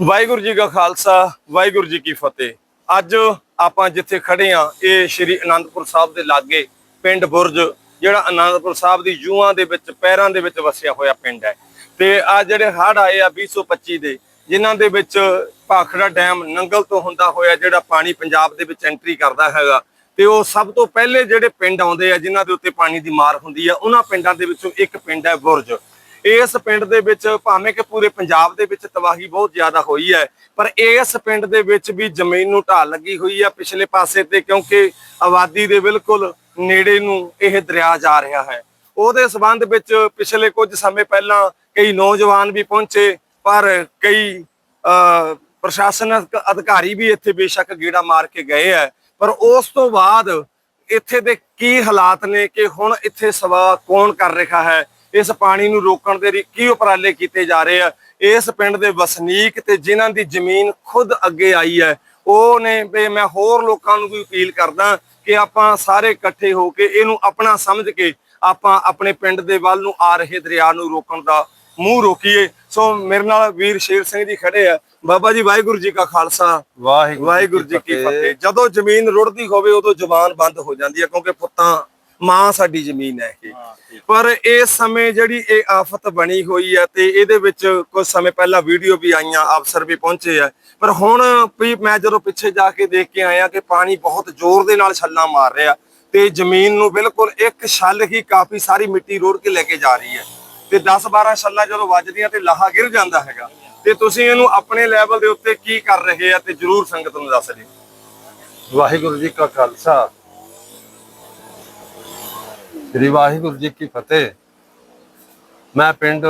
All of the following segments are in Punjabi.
ਵਾਹਿਗੁਰੂ ਜੀ ਕਾ ਖਾਲਸਾ, ਵਾਹਿਗੁਰੂ ਜੀ ਕੀ ਫਤਿਹ। ਅੱਜ ਆਪਾਂ ਜਿੱਥੇ ਖੜੇ ਆ ਇਹ ਸ਼੍ਰੀ ਅਨੰਦਪੁਰ ਸਾਹਿਬ ਦੇ ਲਾਗੇ ਪਿੰਡ ਬੁਰਜ, ਜਿਹੜਾ ਅਨੰਦਪੁਰ ਸਾਹਿਬ ਦੀ ਜੂਆਂ ਦੇ ਵਿੱਚ, ਪੈਰਾਂ ਦੇ ਵਿੱਚ ਵਸਿਆ ਹੋਇਆ ਪਿੰਡ ਹੈ। ਤੇ ਆ ਜਿਹੜੇ ਹੜ੍ਹ ਆਏ ਆ 2025 ਦੇ, ਜਿਨ੍ਹਾਂ ਦੇ ਵਿੱਚ ਭਾਖੜਾ ਡੈਮ ਨੰਗਲ ਤੋਂ ਹੁੰਦਾ ਹੋਇਆ, ਜਿਹੜਾ ਪਾਣੀ ਪੰਜਾਬ ਦੇ ਵਿੱਚ ਐਂਟਰੀ ਕਰਦਾ ਹੈਗਾ, ਤੇ ਉਹ ਸਭ ਤੋਂ ਪਹਿਲੇ ਜਿਹੜੇ ਪਿੰਡ ਆਉਂਦੇ ਆ, ਜਿਨ੍ਹਾਂ ਦੇ ਉੱਤੇ ਪਾਣੀ ਦੀ ਮਾਰ ਹੁੰਦੀ ਆ, ਉਹਨਾਂ ਪਿੰਡਾਂ ਦੇ ਵਿੱਚੋਂ ਇੱਕ ਪਿੰਡ ਹੈ ਬੁਰਜ। ਇਸ ਪਿੰਡ ਦੇ ਵਿੱਚ ਭਾਵੇਂ ਕਿ ਪੂਰੇ ਪੰਜਾਬ ਦੇ ਵਿੱਚ ਤਬਾਹੀ ਬਹੁਤ ਜ਼ਿਆਦਾ ਹੋਈ ਹੈ ਪਰ ਇਸ ਪਿੰਡ ਦੇ ਵਿੱਚ ਵੀ ਜ਼ਮੀਨ ਨੂੰ ਢਾਲ ਲੱਗੀ ਹੋਈ ਹੈ ਪਿਛਲੇ ਪਾਸੇ ਤੇ ਕਿਉਂਕਿ ਆਬਾਦੀ ਦੇ ਬਿਲਕੁਲ ਨੇੜੇ ਨੂੰ ਇਹ ਦਰਿਆ ਜਾ ਰਿਹਾ ਹੈ। ਉਹਦੇ ਸਬੰਧ ਵਿੱਚ ਪਿਛਲੇ ਕੁਝ ਸਮੇਂ ਪਹਿਲਾਂ ਕਈ ਨੌਜਵਾਨ ਵੀ ਪਹੁੰਚੇ ਪਰ ਕਈ ਅਹ, ਪ੍ਰਸ਼ਾਸਨਿਕ ਅਧਿਕਾਰੀ ਵੀ ਇੱਥੇ ਬੇਸ਼ੱਕ ਗੇੜਾ ਮਾਰ ਕੇ ਗਏ ਹੈ ਪਰ ਉਸ ਤੋਂ ਬਾਅਦ ਇੱਥੇ ਦੇ ਕੀ ਹਾਲਾਤ ਨੇ ਕਿ ਹੁਣ ਇੱਥੇ ਸਵਾ ਕੌਣ ਕਰ ਰਿਹਾ ਹੈ? ਇਸ ਪਾਣੀ ਨੂੰ ਰੋਕਣ ਦੇ ਲਈ ਕੀ ਉਪਰਾਲੇ ਕੀਤੇ ਜਾ ਰਹੇ ਆ? ਇਸ ਪਿੰਡ ਦੇ ਵਸਨੀਕ ਤੇ ਜਿਨ੍ਹਾਂ ਦੀ ਜ਼ਮੀਨ ਖੁਦ ਅੱਗੇ ਆਈ ਹੈ ਉਹ ਨੇ ਵੀ ਮੈਂ ਹੋਰ ਲੋਕਾਂ ਨੂੰ ਵੀ ਅਪੀਲ ਕਰਦਾ ਕਿ ਆਪਾਂ ਸਾਰੇ ਇਕੱਠੇ ਹੋ ਕੇ ਇਹਨੂੰ ਆਪਣਾ ਸਮਝ ਕੇ ਆਪਾਂ ਆਪਣੇ ਪਿੰਡ ਦੇ ਵੱਲ ਨੂੰ ਆ ਰਹੇ ਦਰਿਆ ਨੂੰ ਰੋਕਣ ਦਾ ਮੂੰਹ ਰੋਕੀਏ। ਸੋ ਮੇਰੇ ਨਾਲ ਵੀਰ ਸ਼ੇਰ ਸਿੰਘ ਜੀ ਖੜੇ ਆ। ਬਾਬਾ ਜੀ ਵਾਹਿਗੁਰੂ ਜੀ ਕਾ ਖਾਲਸਾ। ਵਾਹਿਗੁਰੂ ਵਾਹਿਗੁਰੂ ਜੀ ਕੀ ਫਤਿਹ। ਜਦੋਂ ਜ਼ਮੀਨ ਰੁੜਦੀ ਹੋਵੇ ਉਦੋਂ ਜ਼ੁਬਾਨ ਬੰਦ ਹੋ ਜਾਂਦੀ ਹੈ ਕਿਉਂਕਿ ਪੁੱਤਾਂ ਮਾਂ ਸਾਡੀ ਜ਼ਮੀਨ ਹੈ ਇਹ। ਪਰ ਇਸ ਸਮੇਂ ਜਿਹੜੀ ਇਹ ਆਫਤ ਬਣੀ ਹੋਈ ਹੈ ਤੇ ਇਹਦੇ ਵਿੱਚ ਕੁਝ ਸਮੇਂ ਪਹਿਲਾਂ ਵੀਡੀਓ ਵੀ ਆਈਆਂ ਅਫਸਰ ਵੀ ਪਹੁੰਚੇ ਆ। ਪਰ ਹੁਣ ਵੀ ਮੈਂ ਜਦੋਂ ਪਿੱਛੇ ਜਾ ਕੇ ਦੇਖ ਕੇ ਆਇਆ ਕਿ ਪਾਣੀ ਬਹੁਤ ਜ਼ੋਰ ਦੇ ਨਾਲ ਛੱਲਾਂ ਮਾਰ ਰਿਹਾ ਤੇ ਜ਼ਮੀਨ ਨੂੰ ਬਿਲਕੁਲ ਇੱਕ ਛੱਲ ਹੀ ਕਾਫੀ ਸਾਰੀ ਮਿੱਟੀ ਰੋੜ ਕੇ ਲੈ ਕੇ ਜਾ ਰਹੀ ਹੈ। ਤੇ 10 12 ਛੱਲਾਂ ਜਦੋਂ ਵੱਜਦੀਆਂ ਤੇ ਲਾਹਾ ਗਿਰ ਜਾਂਦਾ ਹੈਗਾ। ਤੇ ਤੁਸੀਂ ਇਹਨੂੰ ਆਪਣੇ ਲੈਵਲ ਦੇ ਉੱਤੇ ਕੀ ਕਰ ਰਹੇ ਆ ਤੇ ਜਰੂਰ ਸੰਗਤ ਨੂੰ ਦੱਸ ਦਿਓ। ਵਾਹਿਗੁਰੂ ਜੀ ਕਾ ਖਾਲਸਾ। ਸ੍ਰੀ ਵਾਹਿਗੁਰੂ ਜੀ ਕੀ ਫਤਿਹ। ਮੈਂ ਪਿੰਡ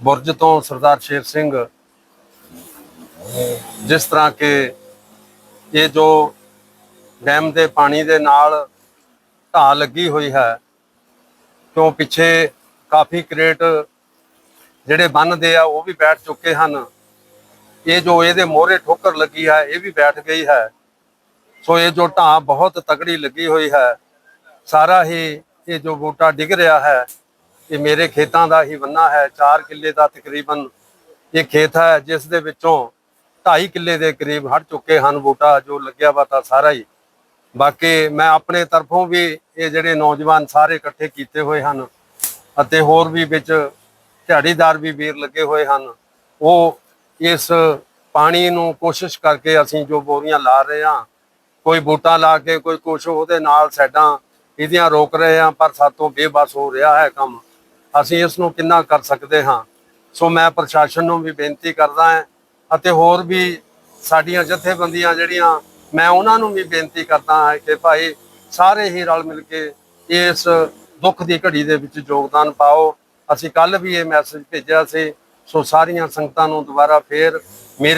ਬੁਰਜ ਤੋਂ ਸਰਦਾਰ ਸ਼ੇਰ ਸਿੰਘ। ਜਿਸ ਤਰ੍ਹਾਂ ਕਿ ਇਹ ਜੋ ਡੈਮ ਦੇ ਪਾਣੀ ਦੇ ਨਾਲ ਢਾਹ ਲੱਗੀ ਹੋਈ ਹੈ, ਕਿਉਂ ਪਿੱਛੇ ਕਾਫੀ ਕ੍ਰੇਟ ਜਿਹੜੇ ਬੰਨਦੇ ਆ, ਉਹ ਵੀ ਬੈਠ ਚੁੱਕੇ ਹਨ। ਇਹ ਜੋ ਇਹਦੇ ਮੋਹਰੇ ਠੋਕਰ ਲੱਗੀ ਹੈ, ਇਹ ਵੀ ਬੈਠ ਗਈ ਹੈ। ਸੋ ਇਹ ਜੋ ਢਾਹ ਬਹੁਤ ਤਕੜੀ ਲੱਗੀ ਹੋਈ ਹੈ ਸਾਰਾ ਹੀ ਇਹ ਜੋ ਬੂਟਾ ਡਿੱਗ ਰਿਹਾ ਹੈ, ਇਹ ਮੇਰੇ ਖੇਤਾਂ ਦਾ ਹੀ ਬੰਨਾ ਹੈ। 4 ਕਿੱਲੇ ਦਾ ਤਕਰੀਬਨ ਇਹ ਖੇਤ ਹੈ, ਜਿਸ ਦੇ ਵਿੱਚੋਂ 2.5 ਕਿੱਲੇ ਦੇ ਕਰੀਬ ਹਟ ਚੁੱਕੇ ਹਨ ਬੂਟਾ, ਜੋ ਲੱਗਿਆ ਵਾ ਤਾਂ ਸਾਰਾ ਹੀ। ਬਾਕੀ ਮੈਂ ਆਪਣੇ ਤਰਫੋਂ ਵੀ ਇਹ ਜਿਹੜੇ ਨੌਜਵਾਨ ਸਾਰੇ ਇਕੱਠੇ ਕੀਤੇ ਹੋਏ ਹਨ ਅਤੇ ਹੋਰ ਵੀ ਵਿੱਚ ਝਾੜੀਦਾਰ ਵੀ ਵੀਰ ਲੱਗੇ ਹੋਏ ਹਨ, ਉਹ ਇਸ ਪਾਣੀ ਨੂੰ ਕੋਸ਼ਿਸ਼ ਕਰਕੇ ਅਸੀਂ ਜੋ ਬੋਰੀਆਂ ਲਾ ਰਹੇ ਹਾਂ, ਕੋਈ ਬੂਟਾ ਲਾ ਕੇ, ਕੋਈ ਕੁਛ ਉਹਦੇ ਨਾਲ ਸਾਈਡਾਂ ਇਹਦੀਆਂ ਰੋਕ ਰਹੇ ਹਾਂ, ਪਰ ਸਾਤੋਂ ਬੇਬਸ ਹੋ ਰਿਹਾ ਹੈ ਕੰਮ। ਅਸੀਂ ਇਸ ਨੂੰ ਕਿੰਨਾ ਕਰ ਸਕਦੇ ਹਾਂ? ਸੋ ਮੈਂ ਪ੍ਰਸ਼ਾਸਨ ਨੂੰ ਵੀ ਬੇਨਤੀ ਕਰਦਾ ਹਾਂ ਅਤੇ ਹੋਰ ਵੀ ਸਾਡੀਆਂ ਜਥੇਬੰਦੀਆਂ ਜਿਹੜੀਆਂ, ਮੈਂ ਉਹਨਾਂ ਨੂੰ ਵੀ ਬੇਨਤੀ ਕਰਦਾ ਹਾਂ ਕਿ ਭਾਈ ਸਾਰੇ ਹੀ ਰਲ ਮਿਲ ਕੇ ਇਸ ਦੁੱਖ ਦੀ ਘੜੀ ਦੇ ਵਿੱਚ ਯੋਗਦਾਨ ਪਾਓ। ਅਸੀਂ ਕੱਲ ਵੀ ਇਹ ਮੈਸੇਜ ਭੇਜਿਆ ਸੀ। ਸੋ ਸਾਰੀਆਂ ਸੰਗਤਾਂ ਨੂੰ ਦੁਬਾਰਾ ਫੇਰ ਮੇਰੇ